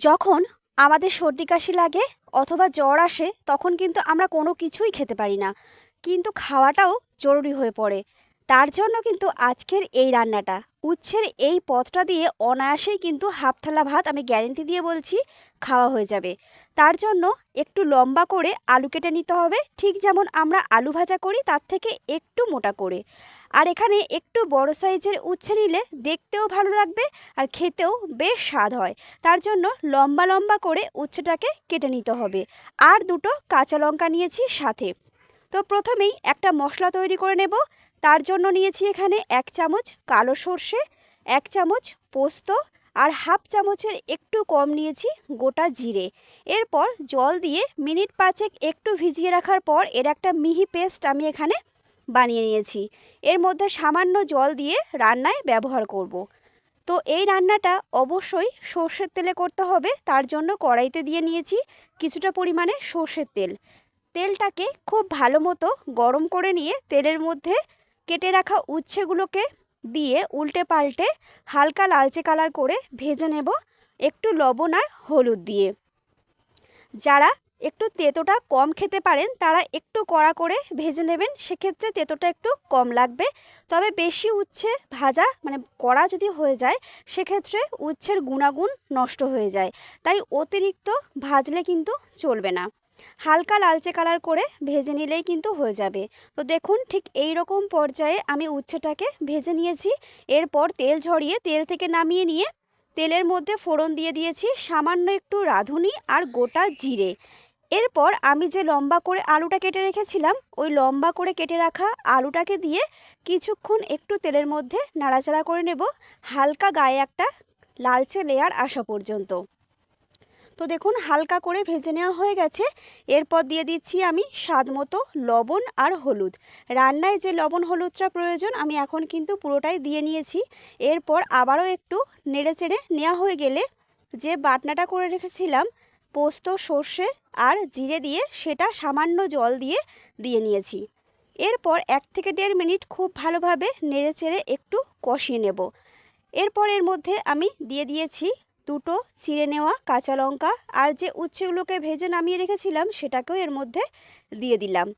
যখন আমাদের সর্দি কাশি লাগে অথবা জ্বর আসে, তখন কিন্তু আমরা কোনো কিছুই খেতে পারি না। কিন্তু খাওয়াটাও জরুরি হয়ে পড়ে। তার জন্য কিন্তু আজকের এই রান্নাটা। উচ্ছের এই পথটা দিয়ে অনায়াসেই কিন্তু হাফ থালা ভাত আমি গ্যারেন্টি দিয়ে বলছি খাওয়া হয়ে যাবে। তার জন্য একটু লম্বা করে আলু কেটে নিতে হবে। ঠিক যেমন আমরা আলু ভাজা করি, তার থেকে একটু মোটা করে। আর এখানে একটু বড় সাইজের উচ্ছে নিলে দেখতেও ভালো লাগবে আর খেতেও বেশ স্বাদ হয়। তার জন্য লম্বা লম্বা করে উচ্ছেটাকে কেটে নিতে হবে। আর দুটো কাঁচা লঙ্কা নিয়েছি সাথে। তো প্রথমেই একটা মশলা তৈরি করে নেব। তার জন্য নিয়েছি এখানে এক চামচ কালো সর্ষে, এক চামচ পোস্ত আর হাফ চামচের একটু কম নিয়েছি গোটা জিরে। এরপর জল দিয়ে মিনিট পাঁচেক একটু ভিজিয়ে রাখার পর এর একটা মিহি পেস্ট আমি এখানে বানিয়ে নিয়েছি। এর মধ্যে সামান্য জল দিয়ে রান্নায় ব্যবহার করব। তো এই রান্নাটা অবশ্যই সর্ষের তেলে করতে হবে, তার জন্য কড়াইতে দিয়ে নিয়েছি কিছুটা পরিমাণে সর্ষের তেল। তেলটাকে খুব ভালো মতো গরম করে নিয়ে তেলের মধ্যে কেটে রাখা উচ্ছেগুলোকে দিয়ে উল্টে পাল্টে হালকা লালচে কালার করে ভেজে নেব একটু লবণ আর হলুদ দিয়ে। যারা একটু তেঁতোটা কম খেতে পারেন, তারা একটু কড়া করে ভেজে নেবেন। সেক্ষেত্রে তেঁতোটা একটু কম লাগবে। তবে বেশি উচ্ছে ভাজা মানে কড়া যদি হয়ে যায়, সেক্ষেত্রে উচ্ছের গুণাগুণ নষ্ট হয়ে যায়। তাই অতিরিক্ত ভাজলে কিন্তু চলবে না। হালকা লালচে কালার করে ভেজে নিলেই কিন্তু হয়ে যাবে। তো দেখুন ঠিক এই রকম পর্যায়ে আমি উচ্ছেটাকে ভেজে নিয়েছি। এরপর তেল ঝরিয়ে তেল থেকে নামিয়ে নিয়ে তেলের মধ্যে ফোড়ন দিয়ে দিয়েছি সামান্য একটু রাঁধুনি আর গোটা জিরে। এরপর আমি যে লম্বা করে আলুটা কেটে রেখেছিলাম, ওই লম্বা করে কেটে রাখা আলুটাকে দিয়ে কিছুক্ষণ একটু তেলের মধ্যে নাড়াচাড়া করে নেব। হালকা গায়ে একটা লালচে লেয়ার আসা পর্যন্ত। তো দেখুন, হালকা করে ভেজে নেওয়া হয়ে গেছে। এরপর দিয়ে দিচ্ছি আমি স্বাদ মতো লবণ আর হলুদ। রান্নায় যে লবণ হলুদটা প্রয়োজন, আমি এখন কিন্তু পুরোটাই দিয়ে নিয়েছি। এরপর আবারও একটু নেড়ে চেড়ে নেওয়া হয়ে গেলে যে বাটনাটা করে রেখেছিলাম, পোস্ত, সর্ষে আর জিরে দিয়ে সেটা সামান্য জল দিয়ে দিয়ে নিয়েছি। এরপর এক থেকে দেড় মিনিট খুব ভালোভাবে নেড়ে চেড়ে একটু কষিয়ে নেব। এরপর এর মধ্যে আমি দিয়ে দিয়েছি দুটো, চিড়ে নেওয়া, কাঁচা লঙ্কা আর যে উচ্ছেগুলোকে ভেজে নামিয়ে রেখেছিলাম সেটাকেও এর মধ্যে দিয়ে দিলাম।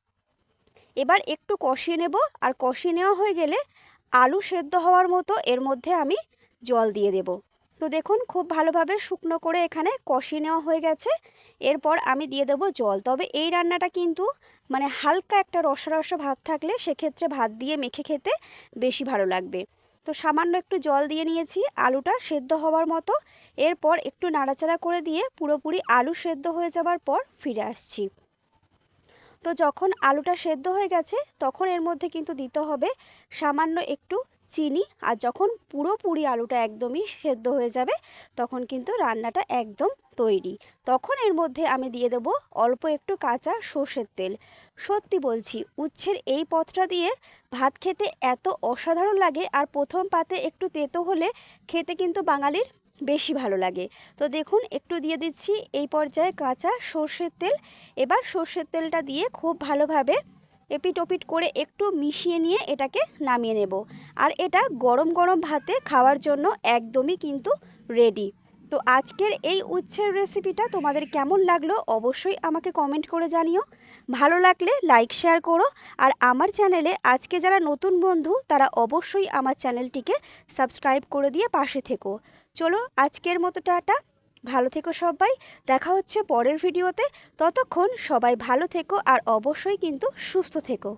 এবার একটু কষিয়ে নেব আর কষিয়ে নেওয়া হয়ে গেলে আলু সেদ্ধ হওয়ার মতো এর মধ্যে আমি জল দিয়ে দেব। তো দেখুন, খুব ভালোভাবে শুকনো করে এখানে কষিয়ে নেওয়া হয়ে গেছে। এরপর আমি দিয়ে দেবো জল। তবে এই রান্নাটা কিন্তু মানে হালকা একটা রসা রসা ভাব থাকলে সেক্ষেত্রে ভাত দিয়ে মেখে খেতে বেশি ভালো লাগবে। তো সামান্য একটু জল দিয়ে নিয়েছি। আলুটা সেদ্ধ হওয়ার মতো এরপর একটু নাড়াচাড়া করে দিয়ে পুরোপুরি আলু সেদ্ধ হয়ে যাবার পর ফিরে আসছি। তো যখন আলুটা সেদ্ধ হয়ে গেছে, তখন এর মধ্যে কিন্তু দিতে হবে সামান্য একটু চিনি আর যখন পুরোপুরি আলুটা একদমই সেদ্ধ হয়ে যাবে, তখন কিন্তু রান্নাটা একদম তৈরি। তখন এর মধ্যে আমি দিয়ে দেব অল্প একটু কাঁচা সর্ষের তেল। সত্যি বলছি, উচ্ছের এই পথটা দিয়ে ভাত খেতে এত অসাধারণ লাগে আর প্রথম পাতে একটু তেতো হলে খেতে কিন্তু বাঙালির বেশি ভালো লাগে। তো দেখুন, একটু দিয়ে দিচ্ছি এই পর্যায়ে কাঁচা সর্ষের তেল। এবার সর্ষের তেলটা দিয়ে খুব ভালোভাবে এপিট ওপিট করে একটু মিশিয়ে নিয়ে এটাকে নামিয়ে নেব। আর এটা গরম গরম ভাতে খাওয়ার জন্য একদমই কিন্তু রেডি তো আজকের এই উচ্ছের রেসিপিটা তোমাদের কেমন লাগল অবশ্যই আমাকে কমেন্ট করে জানিও। ভালো লাগলে লাইক শেয়ার করো। আর আমার চ্যানেলে আজকে যারা নতুন বন্ধু, তারা অবশ্যই আমার চ্যানেলটিকে সাবস্ক্রাইব করে দিয়ে পাশে থেকো। চলো আজকের মতো টাটা। ভালো থেকো সবাই, দেখা হচ্ছে পরের ভিডিওতে ততক্ষণ সবাই ভালো থেকো আর অবশ্যই কিন্তু সুস্থ থেকো।